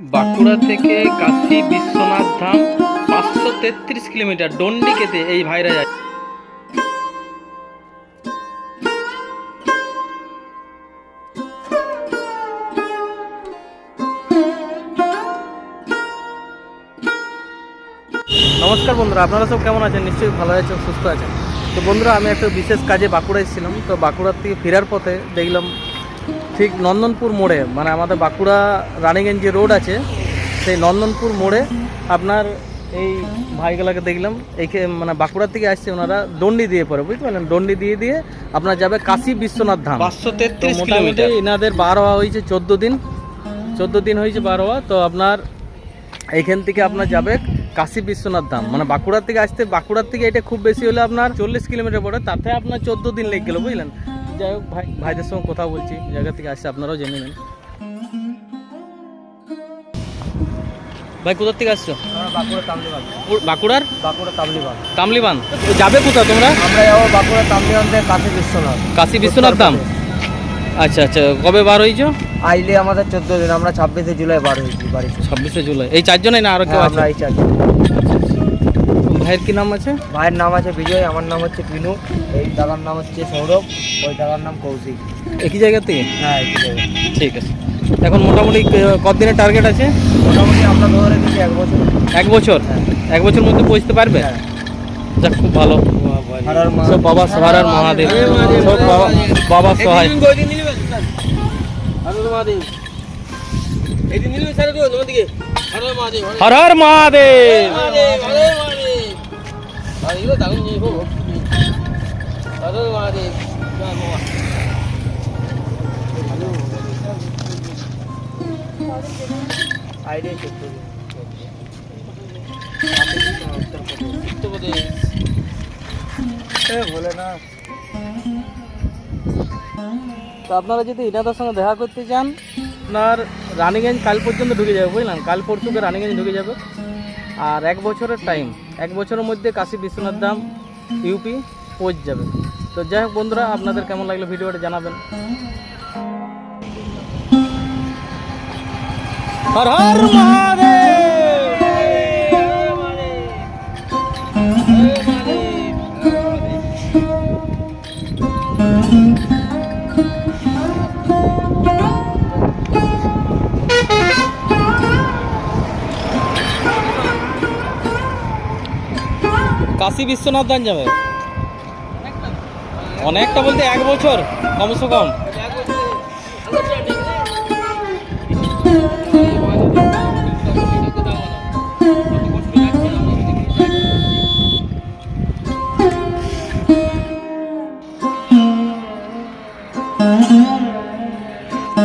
বাঁকুড়া থেকে কাশী বিশ্বনাথ ধাম পাঁচশো তেত্রিশ কিলোমিটার ডন্ডিকেতে এই ভাইরা যায়। নমস্কার বন্ধুরা, আপনারা সব কেমন আছেন? নিশ্চয়ই ভালো আছেন, সুস্থ আছেন। তো বন্ধুরা, আমি একটা বিশেষ কাজে বাঁকুড়া এসেছিলাম তো বাঁকুড়ার থেকে ফেরার পথে দেখলাম ঠিক নন্দনপুর মোড়ে মানে আমাদের বাঁকুড়া রানীগঞ্জ যে রোড আছে সেই নন্দনপুর মোড়ে আপনার এই ভাইগুলাকে দেখলাম এই মানে বাঁকুড়া থেকে আসছে ওনারা দণ্ডি দিয়ে পড়ে বুঝতে পারলেন? দণ্ডি দিয়ে দিয়ে আপনার যাবে কাশী বিশ্বনাথ ধাম। মোটামুটি এনাদের বার হওয়া হয়েছে চোদ্দ দিন। চোদ্দ দিন হয়েছে বার হওয়া তো আপনার এইখান থেকে আপনার যাবে কাশী বিশ্বনাথ ধাম। মানে বাঁকুড়ার থেকে আসতে বাঁকুড়ার থেকে এটা খুব বেশি হলে আপনার চল্লিশ কিলোমিটার পড়ে তাতে আপনার চোদ্দ দিন লেগে গেলো বুঝলেন? যাই হোক ভাই ভাইদের সঙ্গে কথা বলছি জায়গা থেকে আসছে আপনারাও জেনে নেন। ভাই কোথার থেকে আসছো? বাঁকুড়ার? বাঁকুড়া তামলিবান যাবে কোথাও তোমরা? আমরা যাব বাঁকুড়া তামলিবাগ থেকে কাশী বিশ্বনাথ। কাশী বিশ্বনাথ ধাম? আচ্ছা আচ্ছা কবে বার হয়েছো আইলে আমাদের চোদ্দ দিন আমরা ছাব্বিশে জুলাই বার হয়েছি বাড়ি ছাব্বিশে জুলাই। এই চারজনেই না আরও কেউ হ্যাঁ, আছে? আমরা এই চারজন। ভাইয়ের কি নাম আছে? ভাইয়ের নাম আছে বিজয় আমার নাম হচ্ছে পিনু এই দাদার নাম হচ্ছে সৌরভ ওই দাদার নাম কৌশিক। একই জায়গা থেকে? হ্যাঁ এই দুটো। ঠিক আছে। এখন মোটামুটি কতদিনের টার্গেট আছে? মোটামুটি আমরা ধরে রেখেছি এক বছর। এক বছর? হ্যাঁ। এক বছর মধ্যে পৌঁছতে পারবে? হ্যাঁ। যাক খুব ভালো। সব বাবা সহার আর মহাদেব। সব বাবা বাবা সহায়। হর হর মহাদেব। আইলে চোদ্দ দিন এ, বলে না তো আপনারা যদি ইনাদের সঙ্গে দেখা করতে চান আপনার রানীগঞ্জ কাল পর্যন্ত ঢুকে যাবে বুঝলেন? কাল পরশুকে রানীগঞ্জ ঢুকে যাবে। আর এক বছরের টাইম এক বছরের মধ্যে কাশী বিশ্বনাথ ধাম ইউপি পৌঁছ যাবে। তো যাই হোক বন্ধুরা, আপনাদের কেমন লাগল ভিডিওটা জানাবেন। হর হর কাশী বিশ্বনাথ দান যাবে। অনেকটা বলতে এক বছর কমসে কম।